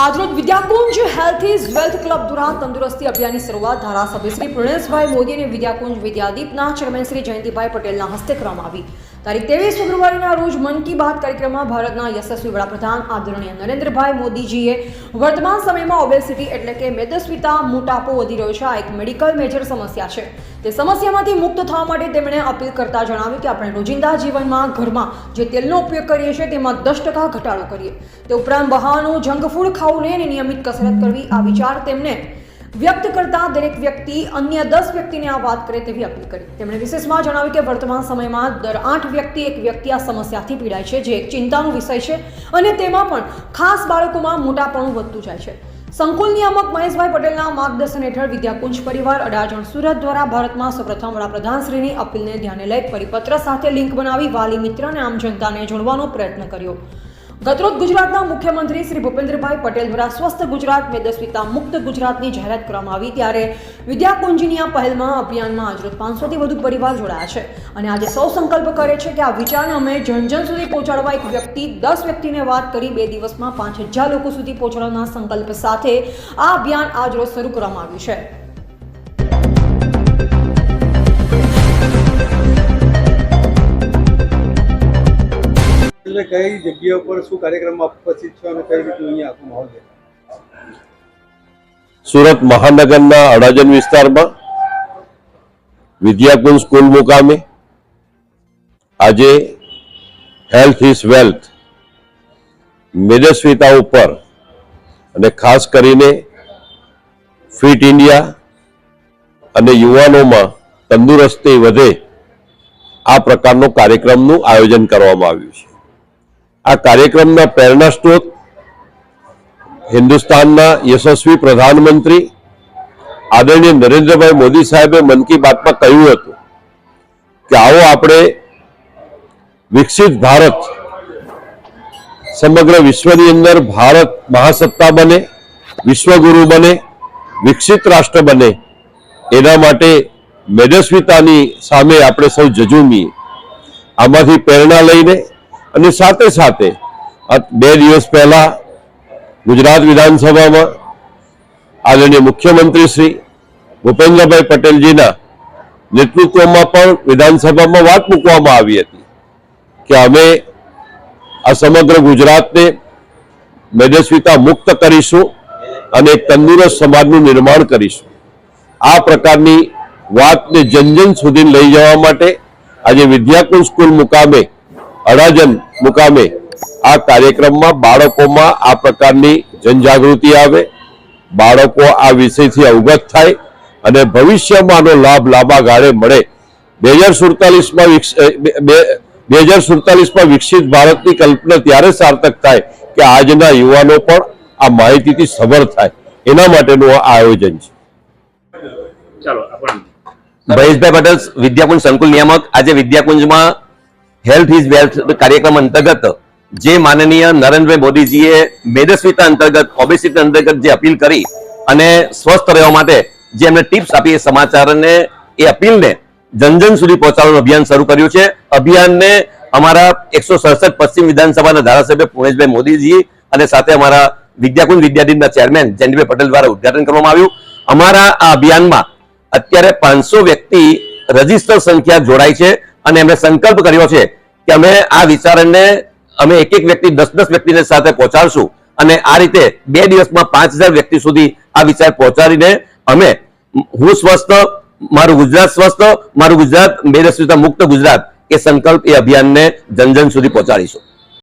આજરોજ Vidyakunj health is wealth club દ્વારા તંદુરસ્તી અભિયાનની શરૂઆત ધારાસભ્ય શ્રી પ્રણેશભાઈ મોદી અને વિદ્યાકુંજ વિદ્યાદીપના ચેરમેન શ્રી જયંતિભાઈ પટેલના હસ્તે કરવામાં આવી. તારીખ ત્રેવીસ ફેબ્રુઆરીના રોજ મન કી બાત કાર્યક્રમમાં ભારતના યશસ્વી વડાપ્રધાન આદરણીય નરેન્દ્રભાઈ મોદીજીએ વર્તમાન સમયમાં ઓબેસિટી એટલે કે મેદસ્વીતા મોટાપો વધી રહ્યો છે. આ એક મેડિકલ મેજર સમસ્યા છે. તે સમસ્યામાંથી મુક્ત થવા માટે તેમણે અપીલ કરતા જણાવ્યું કે આપણે રોજિંદા જીવનમાં ઘરમાં જે તેલનો ઉપયોગ કરીએ છીએ તેમાં દસ ટકા ઘટાડો કરીએ. તે ઉપરાંત બહારનું જંક ફૂડ ખાવું નહીં અને નિયમિત કસરત કરવી, આ વિચાર તેમને વ્યક્ત કરતા દરેક વ્યક્તિ અન્ય દસ વ્યક્તિને આ વાત કરે તેવી અપીલ કરી. તેમણે વિશેષમાં જણાવ્યું કે વર્તમાન સમયમાં દર આઠ વ્યક્તિ એક વ્યક્તિ આ સમસ્યાથી પીડાય છે, જે એક ચિંતાનો વિષય છે અને તેમાં પણ ખાસ બાળકોમાં મોટાપણું વધતું જાય છે. સંકુલ નિયામક મહેશભાઈ પટેલના માર્ગદર્શન હેઠળ વિદ્યાકુંજ પરિવાર અડાજણ સુરત દ્વારા ભારતમાં સૌપ્રથમ વડાપ્રધાનશ્રીની અપીલને ધ્યાને લઈ પરિપત્ર સાથે લિંક બનાવી વાલી મિત્ર અને આમ જનતાને જોડવાનો પ્રયત્ન કર્યો. ગતરોજ ગુજરાતના મુખ્યમંત્રી શ્રી ભૂપેન્દ્રભાઈ પટેલ દ્વારા સ્વસ્થ ગુજરાત, મેદસ્વીતા મુક્ત ગુજરાતની જાહેરાત કરવામાં આવી ત્યારે વિદ્યાકુંજની આ પહેલમાં અભિયાનમાં આજરોજ પાંચસોથી વધુ પરિવાર જોડાયા છે. અને આજે સૌ સંકલ્પ કરે છે કે આ વિચારને અમે જન જન સુધી પહોંચાડવા એક વ્યક્તિ, દસ વ્યક્તિને વાત કરી બે દિવસમાં પાંચ હજાર લોકો સુધી પહોંચાડવાના સંકલ્પ સાથે આ અભિયાન આજરોજ શરૂ કરવામાં આવ્યું છે. કઈ જગ્યા ઉપર શું કાર્યક્રમ ઉપસ્થિત છો અને કઈ રીતનું અહીંયા આખો માહોલ છે સુરત મહાનગરના અડાજન વિસ્તારમાં વિદ્યાકુંજ સ્કૂલ મુકામે આજે હેલ્થ ઇઝ વેલ્થ મેદસ્વીતા ઉપર અને ખાસ કરીને ફિટ ઇન્ડિયા અને યુવાનોમાં તંદુરસ્તી વધે આ પ્રકારનો કાર્યક્રમનું આયોજન કરવામાં આવ્યું છે. આ કાર્યક્રમના પ્રેરણા સ્ત્રોત હિન્દુસ્તાનના યશસ્વી પ્રધાનમંત્રી આદરણીય નરેન્દ્રભાઈ મોદી સાહેબે મન કી બાતમાં કહ્યું હતું કે આવો આપણે વિકસિત ભારત, સમગ્ર વિશ્વની અંદર ભારત મહાસત્તા બને, વિશ્વગુરુ બને, વિકસિત રાષ્ટ્ર બને, એના માટે મેદસ્વીતાની સામે આપણે સૌ જજુમીએ. આમાંથી પ્રેરણા લઈને અને સાથે સાથે બે દિવસ પહેલા ગુજરાત વિધાનસભામાં આદરણીય મુખ્યમંત્રી શ્રી ભૂપેન્દ્રભાઈ પટેલજીના નેતૃત્વમાં પણ વિધાનસભામાં વાત મૂકવામાં આવી હતી કે અમે આ સમગ્ર ગુજરાતને મેદસ્વીતા મુક્ત કરીશું અને એક તંદુરસ્ત સમાજનું નિર્માણ કરીશું. આ પ્રકારની વાતને જન જન સુધી લઈ જવા માટે આજે વિદ્યાકુંજ સ્કૂલ મુકામે અડાજન મુકામે આ કાર્યક્રમમાં બાળકોમાં આ પ્રકારની જનજાગૃતિ આવે બાળકો આ વિષયથી અવગત થાય અને ભવિષ્યમાં આનો લાભ લાંબા ગાળે મળે. બે હજાર સુડતાલીસમાં બે હજાર સુડતાલીસમાં વિકસિત ભારતની કલ્પના ત્યારે સાર્થક થાય કે આજના યુવાનો પણ આ માહિતીથી સભર થાય. એના માટેનું આ આયોજન છે. ચાલો આપણ પટેલ વિદ્યાકુંજ સંકુલ નિયામક. આજે વિદ્યાકુંજમાં હેલ્થ ઇઝ વેલ્થ કાર્યક્રમ અંતર્ગત જે માનનીય નરેન્દ્રભાઈ મોદીજીએ મેદસ્વીતા અંતર્ગત ઓબેસિટી અંતર્ગત જે અપીલ કરી અને સ્વસ્થ રહેવા માટે જે એમને ટિપ્સ આપી એ સમાચારને, એ અપીલને જન જન સુધી પહોંચાડવાનું અભિયાન શરૂ કર્યું છે. અભિયાનને અમારા એકસો સડસઠ પશ્ચિમ વિધાનસભાના ધારાસભ્ય પુણેશભાઈ મોદીજી અને સાથે અમારા વિદ્યાકુંજ વિદ્યાદીનના ચેરમેન જયંતિભાઈ પટેલ દ્વારા ઉદઘાટન કરવામાં આવ્યું. અમારા આ અભિયાનમાં અત્યારે પાંચસો વ્યક્તિ રજિસ્ટર સંખ્યા જોડાય છે. અને એમણે સંકલ્પ કર્યો છે કે અમે આ વિચારને અમે એક એક વ્યક્તિ દસ દસ વ્યક્તિને સાથે પહોંચાડશું. અને આ રીતે બે દિવસમાં પાંચ હજાર વ્યક્તિ સુધી આ વિચાર પહોંચાડીને અમે હું સ્વસ્થ, મારું ગુજરાત સ્વસ્થ, મારું ગુજરાત બેદસ્વીતા મુક્ત ગુજરાત એ સંકલ્પ એ અભિયાનને જન જન સુધી પહોંચાડીશું.